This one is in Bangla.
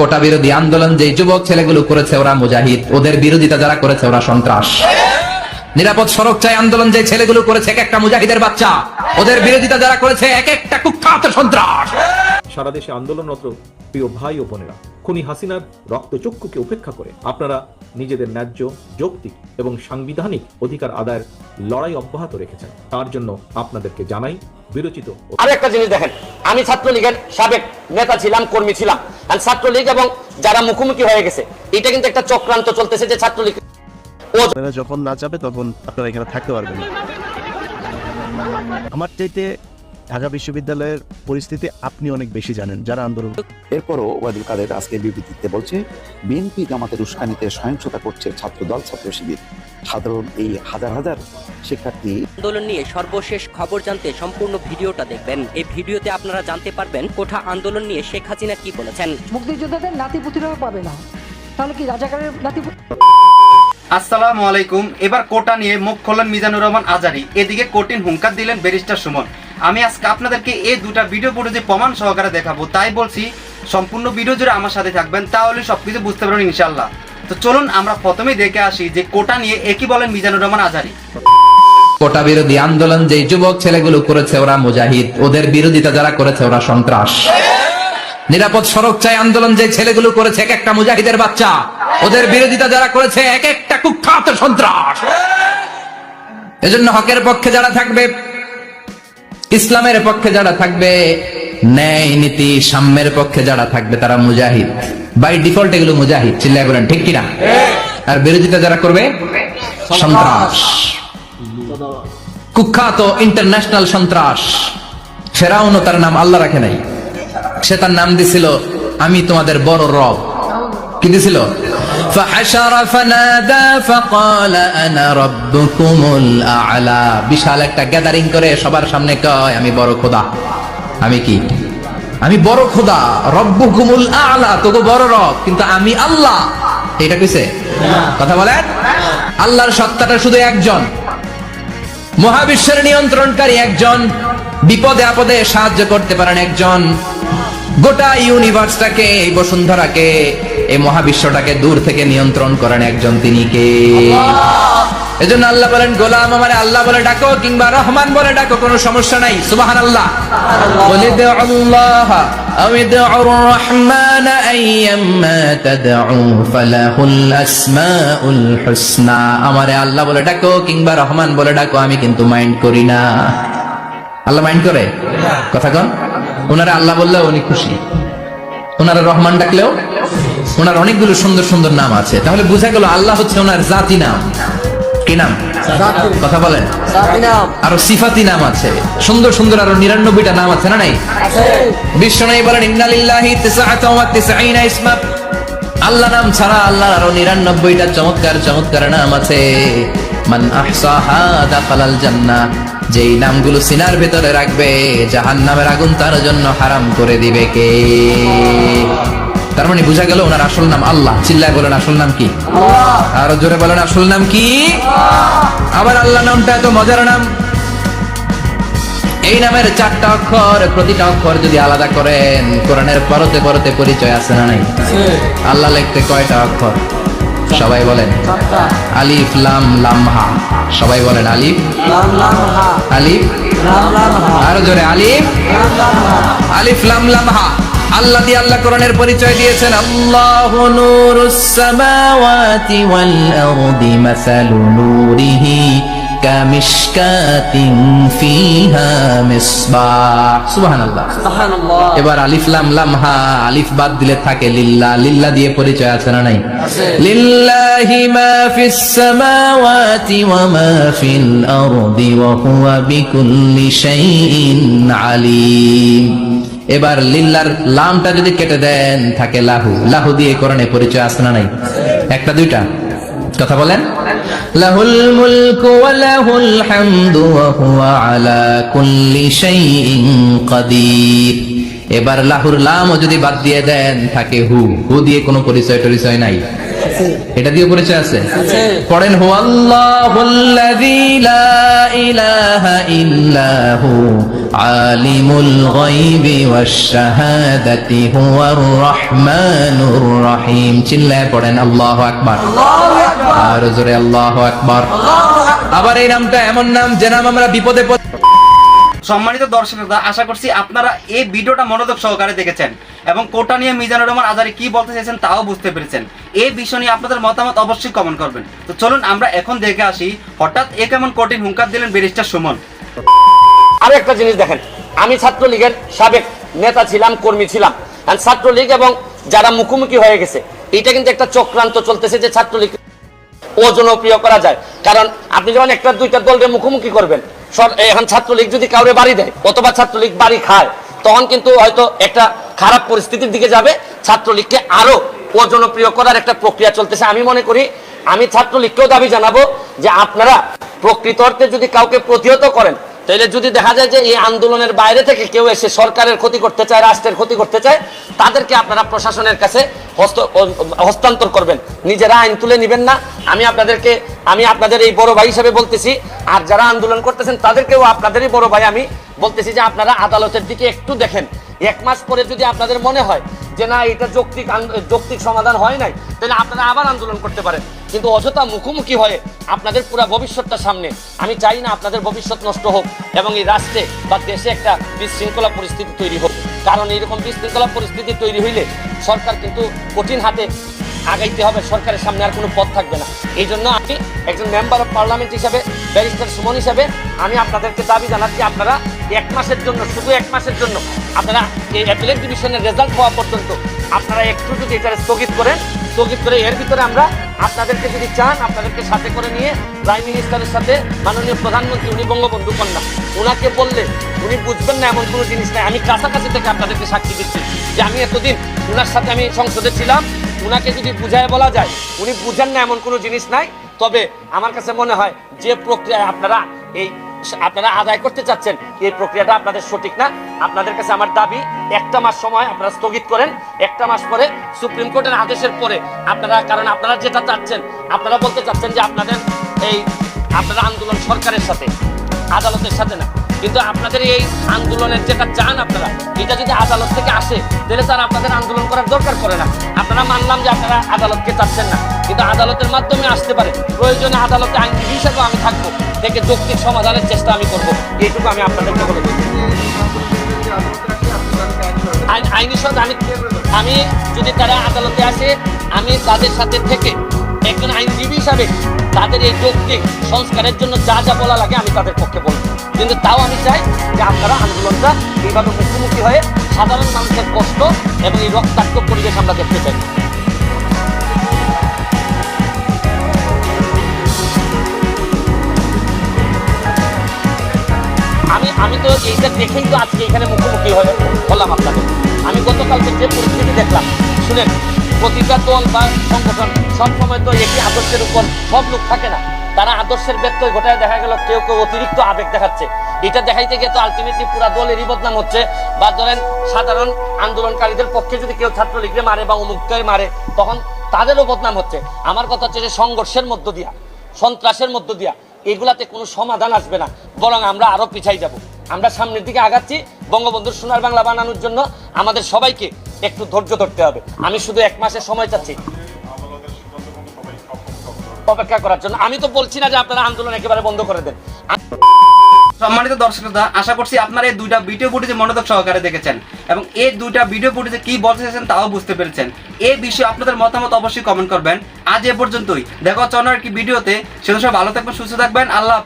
কোটা বিরোধী আন্দোলন যে যুবক ছেলেগুলো করেছে ওরা মুজাহিদ। ওদের বিরোধিতা যারা করেছে ওরা সন্ত্রাস। নিরাপদ সড়ক চাই আন্দোলন যে ছেলেগুলো করেছে এক একটা মুজাহিদের বাচ্চা। ওদের বিরোধিতা যারা করেছে এক একটা কুখ্যাত সন্ত্রাস। সারা দেশে আন্দোলনরত প্রিয় ভাই ও বোনেরা খুনি হাসিনার রক্তচক্ষুকে উপেক্ষা করে আপনারা নিজেদের ন্যায্য যৌক্তিক এবং সাংবিধানিক অধিকার আদায়ের লড়াই অব্যাহত রেখেছেন তার জন্য আপনাদেরকে জানাই বিরচিত ও আরও একটা জিনিস দেখেন আমি ছাত্রলীগের সাবেক নেতা ছিলাম কর্মী ছিলাম আর ছাত্রলীগ এবং যারা মুখোমুখি হয়ে গেছে এটা কিন্তু একটা চক্রান্ত চলতেছে যে ছাত্রলীগ ও যখন না যাবে তখন আপনারা এখানে থাকতে পারবেন না। আমার চাইতে ঢাকা বিশ্ববিদ্যালয়ের পরিস্থিতি আপনি অনেক বেশি জানেন যারা আন্দোলন এরপরও ওয়াদুল কাদের আজকে বিবৃতিতে বলছে বিএনপি জামাতের উস্কানিতে সহিংসতা করছে ছাত্রদল ছাত্র শিবির সাধারণ এই হাজার হাজার শিক্ষার্থী আন্দোলন নিয়ে সর্বশেষ খবর জানতে সম্পূর্ণ ভিডিওটা দেখবেন। এই ভিডিওতে আপনারা জানতে পারবেন কোঠা আন্দোলন নিয়ে শেখ হাসিনা কি বলেছেন। মুক্তিযোদ্ধাদের নাতিপুতিরাও পাবে না। তাহলে কি রাজাকারের নাতিপুতি আসসালামু আলাইকুম। এবার কোটা নিয়ে মুখ খোলেন মিজানুর রহমান আজারি। এদিকে কঠিন হুঙ্কার দিলেন ব্যারিস্টার সুমন। আমি আজকে আপনাদেরকে এই দুটা ভিডিও ফুটেজে প্রমাণ সহকারে দেখাবো। তাই বলছি, সম্পূর্ণ ভিডিও জুড়ে আমার সাথে থাকবেন, তাহলে সবকিছু বুঝতে পারবেন ইনশাল্লাহ তো চলুন, আমরা প্রথমেই দেখে আসি যে কোটা নিয়ে একই বলেন মিজানুর রহমান আজারি। কোটা বিরোধী আন্দোলন যে যুবক ছেলেগুলো করেছে ওরা মুজাহিদ, ওদের বিরোধিতা যারা করেছে ওরা সন্ত্রাস। নিরাপদ সড়ক চাই আন্দোলন যে ছেলেগুলো করেছে এক একটা মুজাহিদের বাচ্চা, ওদের বিরোধিতা যারা করেছে এক একটা কুখ্যাত সন্ত্রাস। এজন্য হকের পক্ষে যারা থাকবে ইসলামের পক্ষে যারা থাকবে, ন্যায় নীতি সাম্যের পক্ষে যারা থাকবে, তারা মুজাহিদ। বাই ডিফল্ট এগুলো মুজাহিদ, চিল্লায় বলেন, ঠিক কিনা? আর বিরোধিতা যারা করবে, সন্ত্রাস। কুখ্যাত ইন্টারন্যাশনাল সন্ত্রাস। ফেরাউনও তার নাম আল্লাহ রাখে নাই। সে তার নাম দিছিল, আমি তোমাদের বড় রব। কি দিছিল? فحشر فنادى فقال انا ربكم الاعلى বিশাল একটা গ্যাদারিং করে সবার সামনে কয় আমি বড় খোদা আমি কি আমি বড় খোদা রব্বুকুমুল আলা তোকে বড় রব কিন্তু আমি আল্লাহ এটা কইছে কথা বলেন আল্লাহর সত্তাটা শুধু একজন মহাবিশ্বের নিয়ন্ত্রণকারী একজন বিপদে আপদে সাহায্য করতে পারেন একজন গোটা ইউনিভার্সটাকে এই বসুন্ধরাকে এই মহাবিশ্বটাকে দূর থেকে নিয়ন্ত্রণ করেন একজন তিনি কে এজন্য আল্লাহ বলেন গোলাম আমার আল্লাহ বলে ডাকো কিংবা রহমান বলে ডাকো কোনো সমস্যা নাই সুবাহান আল্লাহ বলে দে আল্লাহ أو ادعوا الرحمن أيما تدعوا فله الأسماء الحسنى আমারে আল্লাহ বলে ডাকো কিংবা রহমান বলে ডাকো আমি কিন্তু মাইন্ড করি না আল্লাহ মাইন্ড করে কথা কন ওনারা আল্লাহ বললেও উনি খুশি। ওনারা রহমান ডাকলেও ওনার অনেকগুলো সুন্দর সুন্দর নাম আছে। তাহলে বোঝা গেল আল্লাহ হচ্ছে ওনার জাতি নাম। কি নাম? কথা বলেন। আরও সিফাতি নাম আছে। সুন্দর সুন্দর আরও নিরানব্বইটা নাম আছে না নাই? বিশ্ব নাই বলেন ইন্নালিল্লাহি তিসআতা ওয়া তিসঈনা ইসমা। আল্লাহ নাম ছাড়া আল্লাহর আরও নিরানব্বইটা চমৎকার চমৎকার নাম আছে। মান আহসাহা দাখালাল জান্নাহ যেই নামগুলো সিনার ভেতরে রাখবে জাহান্নামের আগুন তার জন্য হারাম করে দিবে কে? তার মানে বোঝা গেল ওনার আসল নাম আল্লাহ। চিল্লায় বলেন আসল নাম কি? আরও জোরে বলেন আসল নাম কি? আবার আল্লাহ নামটা এত মজার নাম। এই নামের চারটা অক্ষর প্রতিটা অক্ষর যদি আলাদা করেন কোরআনের পরতে পরতে পরিচয় আছে না নাই? আল্লাহ লিখতে কয়টা অক্ষর? সবাই বলেন। আলিফ লাম লামহা সবাই বলেন আলিফ। আলিফ। আরও জোরে আলিফ। আলিফ লাম লামহা আল্লাহ দিয়ে আল্লাহ কোরআনের পরিচয় দিয়েছেন। আল্লাহ নূরুস সামাওয়াতি ওয়াল আরদি মাসালু নূরিহি। এবার আলিফ লাম লাম হা আলিফ বাদ দিলে থাকে লিল্লাহ লিল্লাহ দিয়ে পরিচয় আছে না নাই? লিল্লাহি মা ফিস সামাওয়াতি ওয়া মা ফিল আরদি ওয়া হুয়া বিকুল্লি শাইইন আলিম। এবার লিল্লার লামটা যদি কেটে দেন থাকে লাহু। লাহু দিয়ে কোরআনে পরিচয় আছে না নাই? একটা দুইটা। কথা বলেন। লাহুল মুলকু ওয়া লাহুল হামদু ওয়া হুয়া আলা কুল্লি শাইইন কাদির। এবার লাহুর লামও যদি বাদ দিয়ে দেন থাকে হু। হু দিয়ে কোনো পরিচয় টরিচয় নাই। এটা দিয়ে পরিচয় আছে? পড়েন হু আল্লাহুল্লাযী লা ইলাহা ইল্লা হু আলিমুল গায়বি ওয়াশ শাহাদাতি হুয়ার রহমানুর রহিম। চিল্লায় পড়েন আল্লাহু আকবার। আর জোরে আল্লাহু আকবার। আবার এই নামটা এমন নাম যে নাম আমরা বিপদে সম্মানিত দর্শকরা আশা করছি আপনারা এই ভিডিওটা মনোযোগ সহকারে দেখেছেন এবং কোটা নিয়ে মিজানুর রহমান আজারি কি বলতে চাইছেন তাও বুঝতে পেরেছেন। এই বিষয় নিয়ে আপনাদের মতামত অবশ্যই কমেন্ট করবেন। তো চলুন আমরা এখন দেখে আসি হঠাৎ এ কেমন কঠিন হুঙ্কার দিলেন ব্যারিস্টার সুমন। আরও একটা জিনিস দেখেন, আমি ছাত্রলীগের সাবেক নেতা ছিলাম, কর্মী ছিলাম। ছাত্রলীগ এবং যারা মুখোমুখি হয়ে গেছে, এটা কিন্তু একটা চক্রান্ত চলতেছে যে ছাত্রলীগ ও জনপ্রিয় করা যায়। কারণ আপনি যখন একটা দুইটা দলকে মুখোমুখি করবেন এখন ছাত্রলীগ যদি কাউরে বাড়ি দেয়, অথবা ছাত্রলীগ বাড়ি খায়, তখন কিন্তু হয়তো একটা খারাপ পরিস্থিতির দিকে যাবে। ছাত্রলীগকে আরও ও জনপ্রিয় করার একটা প্রক্রিয়া চলতেছে। আমি মনে করি, আমি ছাত্রলীগকেও দাবি জানাব যে আপনারা প্রকৃত অর্থে যদি কাউকে প্রতিহত করেন তাহলে যদি দেখা যায় যে এই আন্দোলনের বাইরে থেকে কেউ এসে সরকারের ক্ষতি করতে চায়, রাষ্ট্রের ক্ষতি করতে চায়, তাদেরকে আপনারা প্রশাসনের কাছে হস্ত হস্তান্তর করবেন। নিজেরা আইন তুলে নেবেন না। আমি আপনাদেরকে, আমি আপনাদের এই বড় ভাই হিসেবে বলতেছি, আর যারা আন্দোলন করতেছেন তাদেরকেও আপনাদেরই বড় ভাই আমি বলতেছি যে আপনারা আদালতের দিকে একটু দেখেন। এক মাস পরে যদি আপনাদের মনে হয় যে না, এটা যৌক্তিক যৌক্তিক সমাধান হয় নাই, তাহলে আপনারা আবার আন্দোলন করতে পারেন। কিন্তু অযথা মুখোমুখি হয়ে আপনাদের পুরো ভবিষ্যৎটা সামনে। আমি চাই না আপনাদের ভবিষ্যৎ নষ্ট হোক এবং এই রাষ্ট্রে বা দেশে একটা বিশৃঙ্খলা পরিস্থিতি তৈরি হোক। কারণ এইরকম বিশৃঙ্খলা পরিস্থিতি তৈরি হইলে সরকার কিন্তু কঠিন হাতে আগাইতে হবে, সরকারের সামনে আর কোনো পথ থাকবে না। এই জন্য আমি একজন মেম্বার অফ পার্লামেন্ট হিসাবে ব্যারিস্টার সুমন হিসাবে, আমি আপনাদেরকে দাবি জানাচ্ছি, আপনারা এক মাসের জন্য, শুধু এক মাসের জন্য, আপনারা এই অ্যাপিলেট ডিভিশনের রেজাল্ট হওয়া পর্যন্ত, আপনারা একটু যদি এটা স্থগিত করেন, স্থগিত করে এর ভিতরে আমরা আপনাদেরকে যদি চান, আপনাদেরকে সাথে করে নিয়ে প্রাইম মিনিস্টারের সাথে মাননীয় প্রধানমন্ত্রী উনি বঙ্গবন্ধু কন্যা ওনাকে বললে উনি বুঝবেন না এমন কোনো জিনিস নাই। আমি কাছাকাছি থেকে আপনাদেরকে সাক্ষী দিচ্ছি যে আমি এতদিন ওনার সাথে আমি সংসদে ছিলাম উনাকে যদি বুঝায় বলা যায়, উনি বুঝেন না এমন কোনো জিনিস নাই, তবে আমার কাছে মনে হয় যে প্রক্রিয়ায় আপনারা এই আপনারা আদায় করতে চাচ্ছেন, এই প্রক্রিয়াটা আপনাদের সঠিক না। আপনাদের কাছে আমার দাবি, একটা মাস সময় আপনারা স্থগিত করেন, একটা মাস পরে সুপ্রিম কোর্টের আদেশের পরে আপনারা, কারণ আপনারা যেটা চাচ্ছেন, আপনারা বলতে চাচ্ছেন যে আপনাদের এই, আপনারা আন্দোলন সরকারের সাথে, আদালতের সাথে না। কিন্তু আপনাদের এই আন্দোলনের যেটা চান আপনারা, এটা যদি আদালত থেকে আসে, তাহলে স্যার আপনাদের আন্দোলন করার দরকার পড়ে না। আপনারা মানলাম যে আপনারা আদালতকে চাচ্ছেন না, কিন্তু আদালতের মাধ্যমে আসতে পারে। প্রয়োজনে আদালতে আইনজীবী হিসেবে আমি থাকব। থেকে যৌক্তিক সমাধানের চেষ্টা আমি করব। এইটুকু আমি আপনাদেরকে বলে আইন আইনি সদ আমি আমি যদি তারা আদালতে আসে, আমি তাদের সাথে থেকে একজন আইনজীবী হিসাবে তাদের এই যৌক্তিক সংস্কারের জন্য যা যা বলা লাগে আমি তাদের পক্ষে বলব। কিন্তু তাও আমি চাই যে আপনারা আন্দোলনটা এইভাবে মুখোমুখি হয়ে সাধারণ মানুষের কষ্ট এবং এই রক্তাক্ত পরিবেশ আমরা দেখতে চাই। আমি আমি তো এইটা দেখেই তো আজকে এখানে মুখোমুখি হয়ে হলাম আপনাদের। আমি গতকালকে যে পরিস্থিতি দেখলাম, শুনেন প্রতিটা দল বা সংগঠন সবসময় তো একই আদর্শের উপর সব লোক থাকে না। তারা আদর্শের ব্যত্যয় ঘটায় দেখা গেল কেউ কেউ অতিরিক্ত আবেগ দেখাচ্ছে। এটা দেখাইতে গিয়ে তো আলটিমেটলি পুরা দলেরই বদনাম হচ্ছে। বা ধরেন সাধারণ আন্দোলনকারীদের পক্ষে যদি কেউ ছাত্রলীগকে মারে বা অমুককে মারে, তখন তাদেরও বদনাম হচ্ছে। আমার কথা হচ্ছে যে সংঘর্ষের মধ্য দিয়া, সন্ত্রাসের মধ্য দিয়া, এগুলাতে কোনো সমাধান আসবে না। বরং আমরা আরও পিছাই যাব। আমরা সামনের দিকে আগাচ্ছি। বঙ্গবন্ধুর সোনার বাংলা বানানোর জন্য আমাদের সবাইকে একটু ধৈর্য ধরতে হবে। আমি শুধু এক মাসের সময় চাচ্ছি। অপেক্ষা করার জন্য। আমি তো বলছি না যে আপনারা আন্দোলন একেবারে বন্ধ করে দেন। সম্মানিত দর্শকরা আশা করছি আপনারা এই দুইটা ভিডিও ফুটেজে মনোযোগ সহকারে দেখেছেন এবং এই দুইটা ভিডিও ফুটেজে কি বলতে চাইছেন তাও বুঝতে পেরেছেন। এই বিষয়ে আপনাদের মতামত অবশ্যই কমেন্ট করবেন। আজ এ পর্যন্তই। দেখো হচ্ছে একটি ভিডিওতে সেটা সব ভালো থাকবেন, সুস্থ থাকবেন। আল্লাহ।